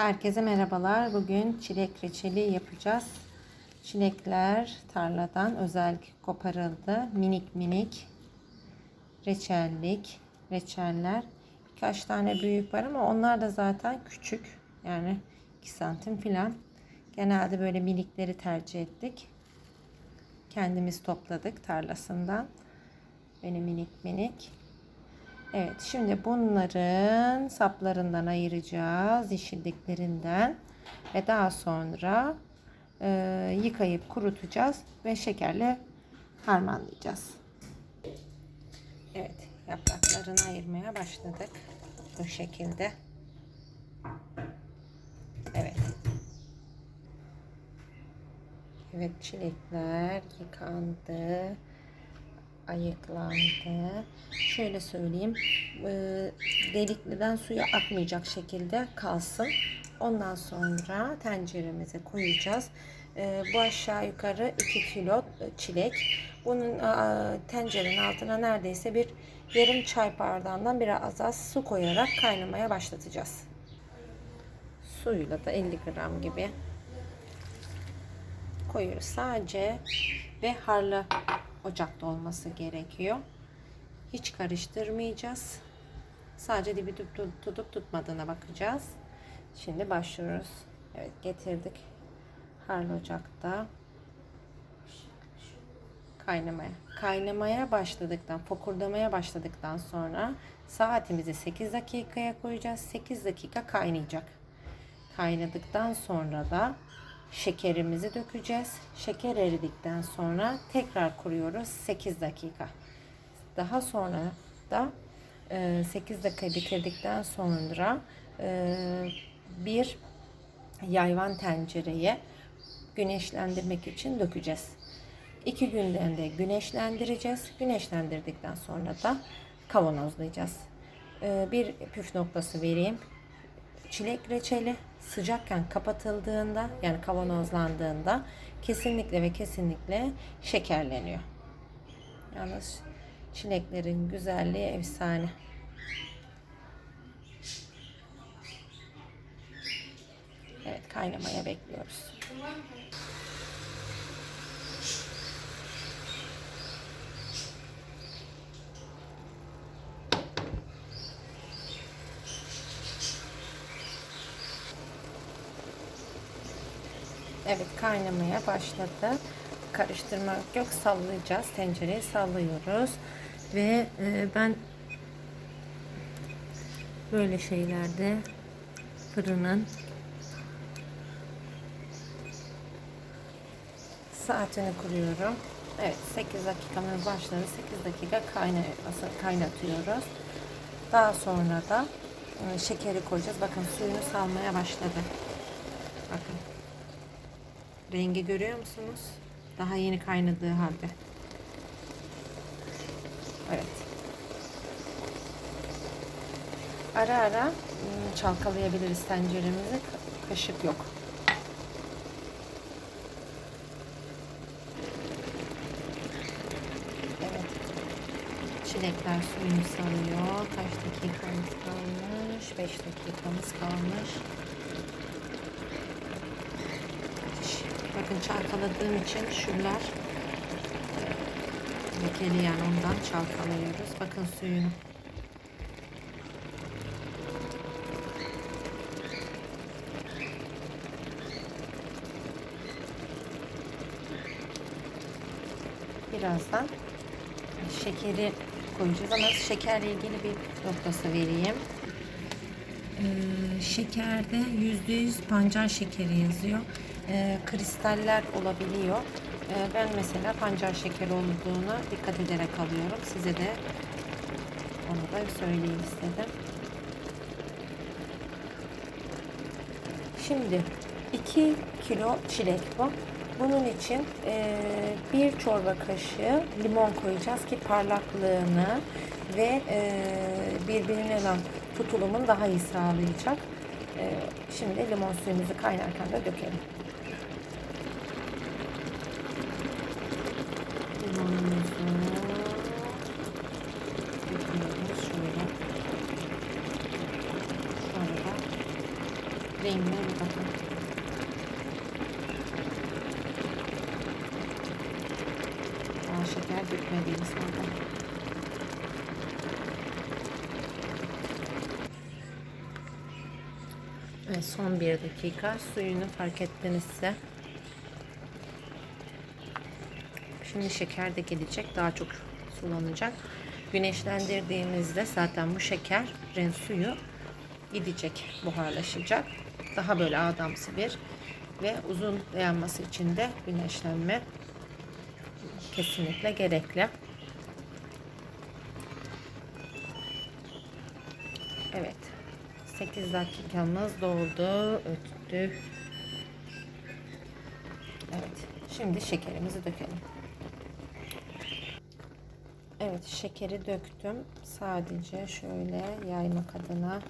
Herkese merhabalar. Bugün çilek reçeli yapacağız. Çilekler tarladan özel koparıldı. Minik minik reçellik, reçeller. Birkaç tane büyük var ama onlar da zaten küçük. Yani 2 santim filan. Genelde böyle minikleri tercih ettik. Kendimiz topladık tarlasından. Böyle minik minik. Evet şimdi bunların saplarından ayıracağız yeşilliklerinden ve daha sonra e, yıkayıp kurutacağız ve şekerle harmanlayacağız. Evet yapraklarını ayırmaya başladık bu şekilde. Evet. Evet çilekler yıkandı ayıklandı. Şöyle söyleyeyim. E, delikliden suyu akmayacak şekilde kalsın. Ondan sonra tenceremize koyacağız. E, bu aşağı yukarı 2 kilo çilek. Bunun tencerenin altına neredeyse bir yarım çay bardağından biraz az su koyarak kaynamaya başlatacağız. Suyla da 50 gram gibi koyuyoruz. Sadece ve harlı ocakta olması gerekiyor. Hiç karıştırmayacağız. Sadece dibi tutup, tutmadığına bakacağız. Şimdi başlıyoruz. Evet getirdik. Harlı ocakta kaynamaya. Kaynamaya başladıktan, fokurdamaya başladıktan sonra saatimizi 8 dakikaya koyacağız. 8 dakika kaynayacak. Kaynadıktan sonra da şekerimizi dökeceğiz. Şeker eridikten sonra tekrar kuruyoruz 8 dakika. Daha sonra da 8 dakika bitirdikten sonra bir yayvan tencereye güneşlendirmek için dökeceğiz. İki günden de güneşlendireceğiz. Güneşlendirdikten sonra da kavanozlayacağız. Bir püf noktası vereyim. Çilek reçeli sıcakken kapatıldığında yani kavanozlandığında kesinlikle ve kesinlikle şekerleniyor. Yalnız çileklerin güzelliği efsane. Evet kaynamaya bekliyoruz. Evet kaynamaya başladı. Karıştırmak yok sallayacağız. Tencereyi sallıyoruz. Ve e, ben böyle şeylerde fırının saatini kuruyorum. Evet 8 dakikamız başladı. 8 dakika kaynatıyoruz. Daha sonra da e, şekeri koyacağız. Bakın suyunu salmaya başladı. Bakın. Rengi görüyor musunuz? Daha yeni kaynadığı halde. Evet. Ara ara ıı, çalkalayabiliriz tenceremizi. Kaşık yok. Evet. Çilekler suyunu salıyor. Kaç dakikamız kalmış? 5 dakikamız kalmış. Bakın çalkaladığım için şunlar e, lekeli yani ondan çalkalıyoruz. Bakın suyunu. Birazdan şekeri koyacağız ama şekerle ilgili bir noktası vereyim. Ee, şekerde %100 pancar şekeri yazıyor e, kristaller olabiliyor. E, ben mesela pancar şekeri olduğuna dikkat ederek alıyorum. Size de onu da söyleyeyim istedim. Şimdi 2 kilo çilek bu. Bunun için e, bir çorba kaşığı limon koyacağız ki parlaklığını ve e, birbirine olan tutulumun daha iyi sağlayacak. E, şimdi limon suyumuzu kaynarken de dökelim. Rengine bir bakın. Daha şeker dökmediğimiz halde. Evet, son bir dakika suyunu fark ettinizse Şimdi şeker de gelecek. Daha çok sulanacak. Güneşlendirdiğimizde zaten bu şekerin suyu gidecek, buharlaşacak. Daha böyle adamsı bir ve uzun dayanması için de güneşlenme kesinlikle gerekli. Evet. 8 dakikamız doldu. Öttü. Evet. Şimdi şekerimizi dökelim. Evet şekeri döktüm. Sadece şöyle yaymak adına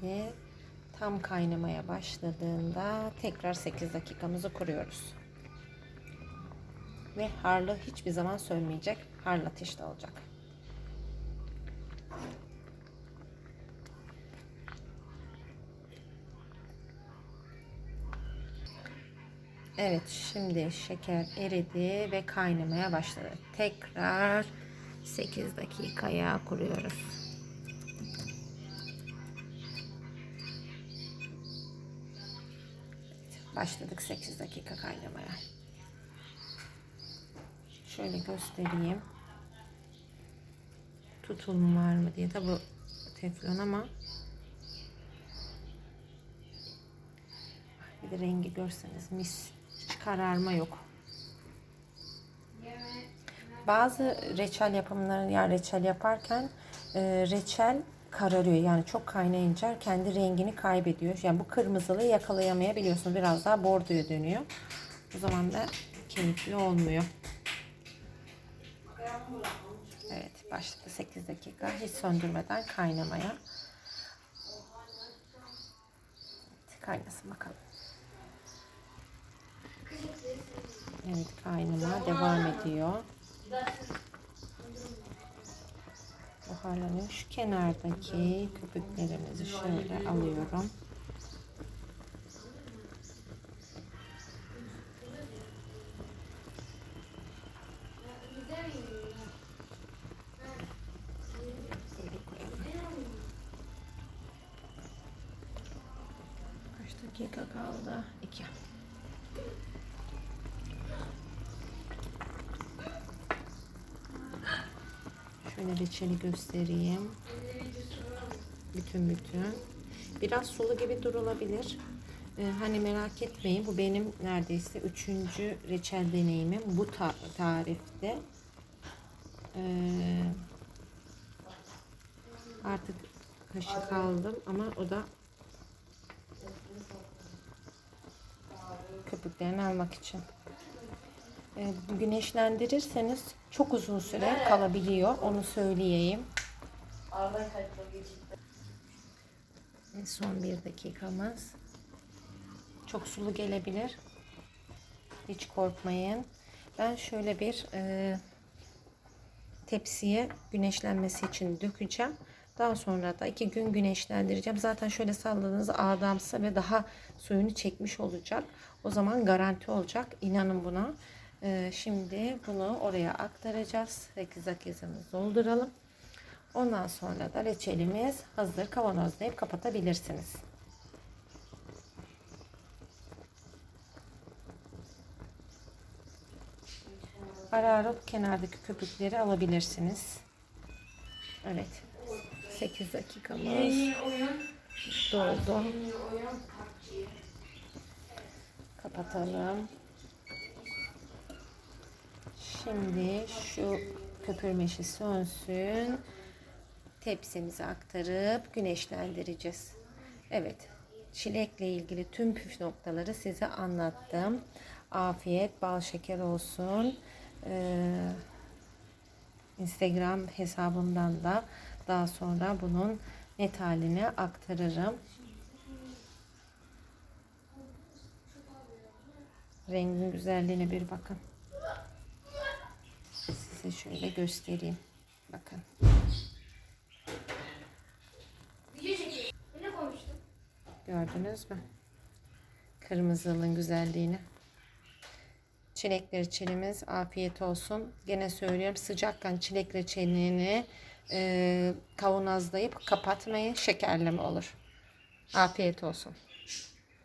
Şimdi tam kaynamaya başladığında tekrar 8 dakikamızı kuruyoruz. Ve harlı hiçbir zaman sönmeyecek. Harlı ateşte olacak. Evet şimdi şeker eridi ve kaynamaya başladı. Tekrar 8 dakikaya kuruyoruz. Başladık 8 dakika kaynamaya. Şöyle göstereyim. Tutulma var mı diye. Tabi teflon ama bir de rengi görseniz mis. Hiç kararma yok. Bazı reçel yapımları ya reçel yaparken e, reçel kararıyor. Yani çok kaynayınca kendi rengini kaybediyor. Yani bu kırmızılığı yakalayamayabiliyorsun. Biraz daha bordoya dönüyor. O zaman da keyifli olmuyor. Evet başladı 8 dakika hiç söndürmeden kaynamaya. Evet, kaynasın bakalım. Evet kaynama devam ediyor. Buharlanıyor. Şu kenardaki köpüklerimizi şöyle alıyorum. Kaç dakika kaldı? 2. Şöyle reçeli göstereyim. Bütün bütün. Biraz sulu gibi durulabilir. Ee, hani merak etmeyin. Bu benim neredeyse üçüncü reçel deneyimim. Bu ta tarifte. Ee, artık kaşık aldım ama o da köpüklerini almak için. Ee, güneşlendirirseniz çok uzun süre kalabiliyor. Onu söyleyeyim. Ve son bir dakikamız. Çok sulu gelebilir. Hiç korkmayın. Ben şöyle bir e, tepsiye güneşlenmesi için dökeceğim. Daha sonra da iki gün güneşlendireceğim. Zaten şöyle salladığınız adamsa ve daha suyunu çekmiş olacak. O zaman garanti olacak. İnanın buna. Ee, şimdi bunu oraya aktaracağız. 8 dakikasını dolduralım. Ondan sonra da reçelimiz hazır. Kavanozlayıp kapatabilirsiniz. Ara ara kenardaki köpükleri alabilirsiniz. Evet. 8 dakikamız doldu. Kapatalım. Şimdi şu köpürmeşi sönsün. Tepsimize aktarıp güneşlendireceğiz. Evet. Çilekle ilgili tüm püf noktaları size anlattım. Afiyet, bal şeker olsun. Ee, Instagram hesabımdan da daha sonra bunun net halini aktarırım. Rengin güzelliğine bir bakın. Size şöyle göstereyim. Bakın. Gördünüz mü? Kırmızılığın güzelliğini. Çilek reçelimiz afiyet olsun. Gene söylüyorum sıcakken çilek reçelini e, kavanozlayıp kapatmayın. Şekerleme olur. Afiyet olsun.